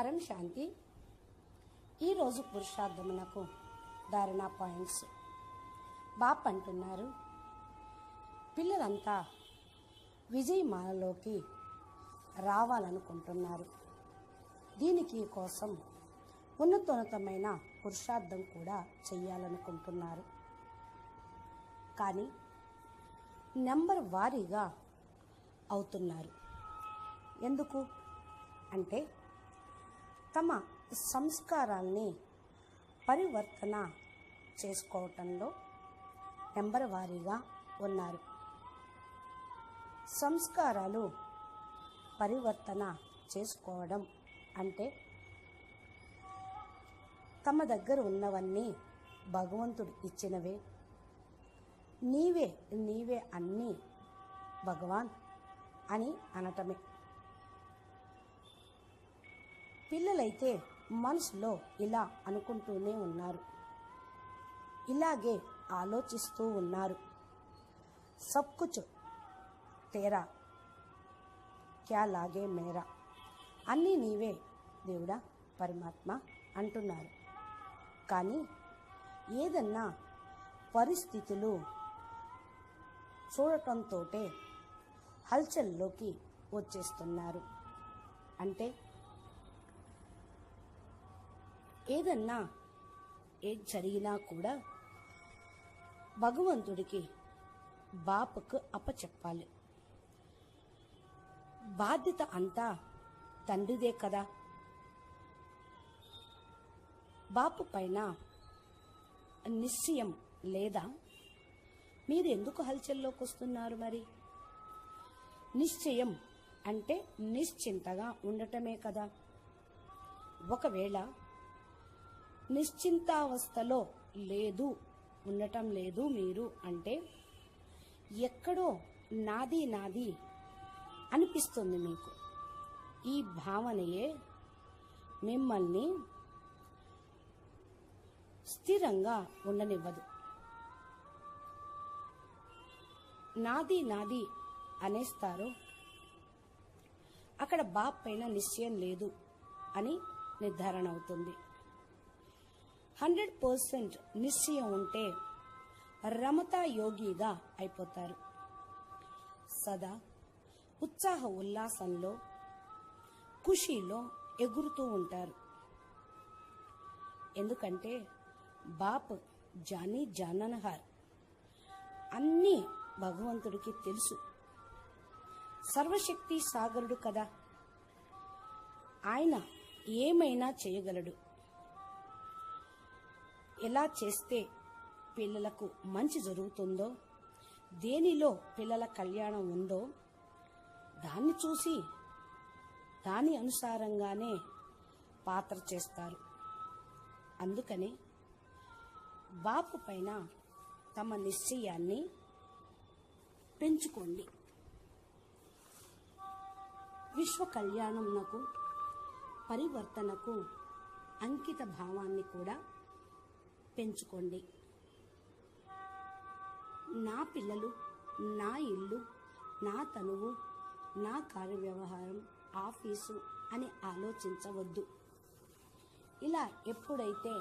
పరం శాంతి. ఈరోజు పురుషార్థమునకు ధారణ పాయింట్స్. బాప్ అంటున్నారు పిల్లలంతా విజయమాలలోకి రావాలనుకుంటున్నారు. దీనికి కోసం ఉన్నతోన్నతమైన పురుషార్థం కూడా చేయాలనుకుంటున్నారు కానీ నెంబర్ వారీగా అవుతున్నారు. ఎందుకు? అంటే తమ సంస్కారాల్ని పరివర్తన చేసుకోవటంలో నెంబర్ వారీగా ఉన్నారు. సంస్కారాలు పరివర్తన చేసుకోవడం అంటే తమ దగ్గర ఉన్నవన్నీ భగవంతుడు ఇచ్చినవే. నీవే నీవే అన్నీ భగవాన్ అని అనటమే. పిల్లలైతే మనసులో ఇలా అనుకుంటూనే ఉన్నారు. ఇలాగే ఆలోచిస్తూ ఉన్నారు. సబ్ తేరా క్యా లాగే మేరా అన్నీ నీవే దేవుడా పరమాత్మ అంటున్నారు. కానీ ఏదన్నా పరిస్థితులు చూడటంతోటే హల్చల్లోకి వచ్చేస్తున్నారు. అంటే ఏదన్నా ఏది జరిగినా కూడా భగవంతుడికి బాపుకు అప్పచెప్పాలి. బాధ్యత అంతా తండ్రిదే కదా. బాపు పైన నిశ్చయం లేదా? మీరు ఎందుకు హల్చల్లోకి వస్తున్నారు మరి? నిశ్చయం అంటే నిశ్చింతగా ఉండటమే కదా. ఒకవేళ నిశ్చింతావస్థలో లేదు ఉండటం లేదు మీరు అంటే ఎక్కడో నాది నాది అనిపిస్తుంది మీకు. ఈ భావనయే మిమ్మల్ని స్థిరంగా ఉండనివ్వదు. నాది నాది అనేస్తారు. అక్కడ బాప్ పైన నిశ్చయం లేదు అని నిర్ధారణ అవుతుంది. హండ్రెడ్ పర్సెంట్ నిశ్చయం ఉంటే రమతా యోగిగా అయిపోతారు. సదా ఉత్సాహ ఉల్లాసంలో ఖుషీలో ఎగురుతూ ఉంటారు. ఎందుకంటే బాప్ జానీ జాననహార్ అన్నీ భగవంతుడికి తెలుసు. సర్వశక్తి సాగరుడు కదా. ఆయన ఏమైనా చేయగలడు? ఎలా చేస్తే పిల్లలకు మంచి జరుగుతుందో దేనిలో పిల్లల కళ్యాణం ఉందో దాన్ని చూసి దాని అనుసారంగానే పాత్ర చేస్తారు. అందుకని బాపు పైన తమ నిశ్చయాన్ని పెంచుకోండి. విశ్వ కళ్యాణంనకు పరివర్తనకు అంకిత భావాన్ని కూడా పెంచుకోండి. నా పిల్లలు నా ఇల్లు నా తనువు నా కార్యవ్యవహారం ఆఫీసు అని ఆలోచించవద్దు. ఇలా ఎప్పుడైతే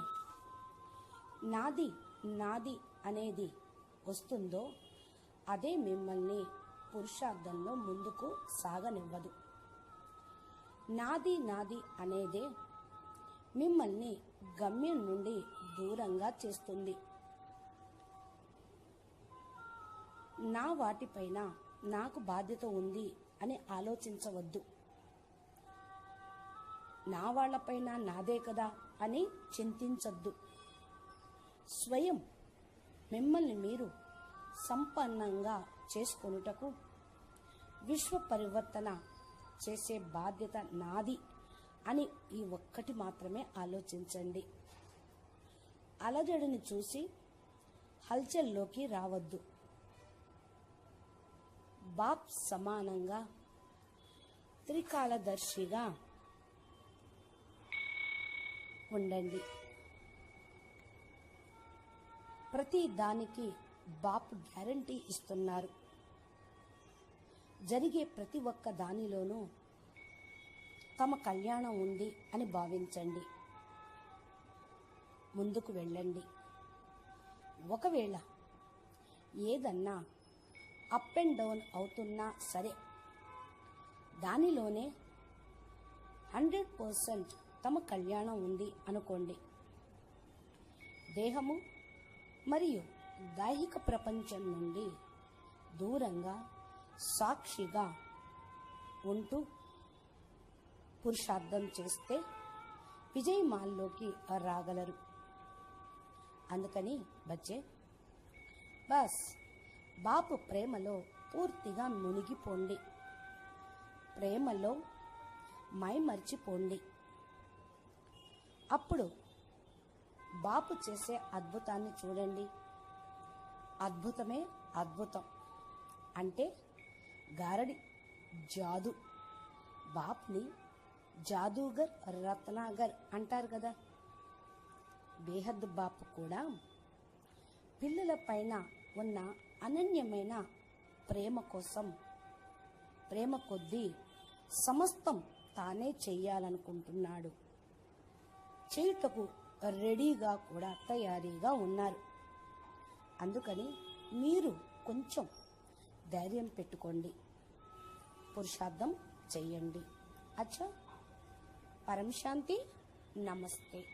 నాది నాది అనేది వస్తుందో అదే మిమ్మల్ని పురుషార్థంలో ముందుకు సాగనివ్వదు. నాది నాది అనేదే మిమ్మల్ని గమ్యం నుండి దూరంగా చేస్తుంది. నా వాటిపైన నాకు బాధ్యత ఉంది అని ఆలోచించవద్దు. నా వాళ్ళపైన నాదే కదా అని చింతించద్దు. స్వయం మిమ్మల్ని మీరు సంపన్నంగా చేసుకొనుటకు విశ్వ పరివర్తన చేసే బాధ్యత నాది అని ఈ ఒక్కటి మాత్రమే ఆలోచించండి. అలజడిని చూసి హల్చల్లోకి రావద్దు. బాప్ సమానంగా త్రికాలదర్శిగా ఉండండి. ప్రతి దానికి బాప్ గ్యారంటీ ఇస్తున్నారు. జరిగే ప్రతి ఒక్క దానిలోనూ తమ కళ్యాణం ఉంది అని భావించండి. ముందుకు వెళ్ళండి. ఒకవేళ ఏదన్నా అప్ అండ్ డౌన్ అవుతున్నా సరే దానిలోనే హండ్రెడ్ పర్సెంట్ తమ కళ్యాణం ఉంది అనుకోండి. దేహము మరియు దైహిక ప్రపంచం నుండి దూరంగా సాక్షిగా ఉంటూ పురుషార్థం చేస్తే విజయమాల్లోకి రాగలరు. అందుకని బచ్చే బస్ బాపు ప్రేమలో పూర్తిగా మునిగిపోండి. ప్రేమలో మైమర్చిపోండి. అప్పుడు బాపు చేసే అద్భుతాన్ని చూడండి. అద్భుతమే అద్భుతం. అంటే గారడి జాదు. బాప్ని జాదూగర్ రత్నాగర్ అంటారు కదా. బేహద్ బాపు కూడా పిల్లల పైన ఉన్న అనన్యమైన ప్రేమ కోసం ప్రేమ కొద్దీ సమస్తం తానే చెయ్యాలనుకుంటున్నాడు. చేయుటకు రెడీగా కూడా తయారీగా ఉన్నారు. అందుకని మీరు కొంచెం ధైర్యం పెట్టుకోండి. పురుషార్థం చెయ్యండి. అచ్చా. పరమశాంతి. నమస్తే.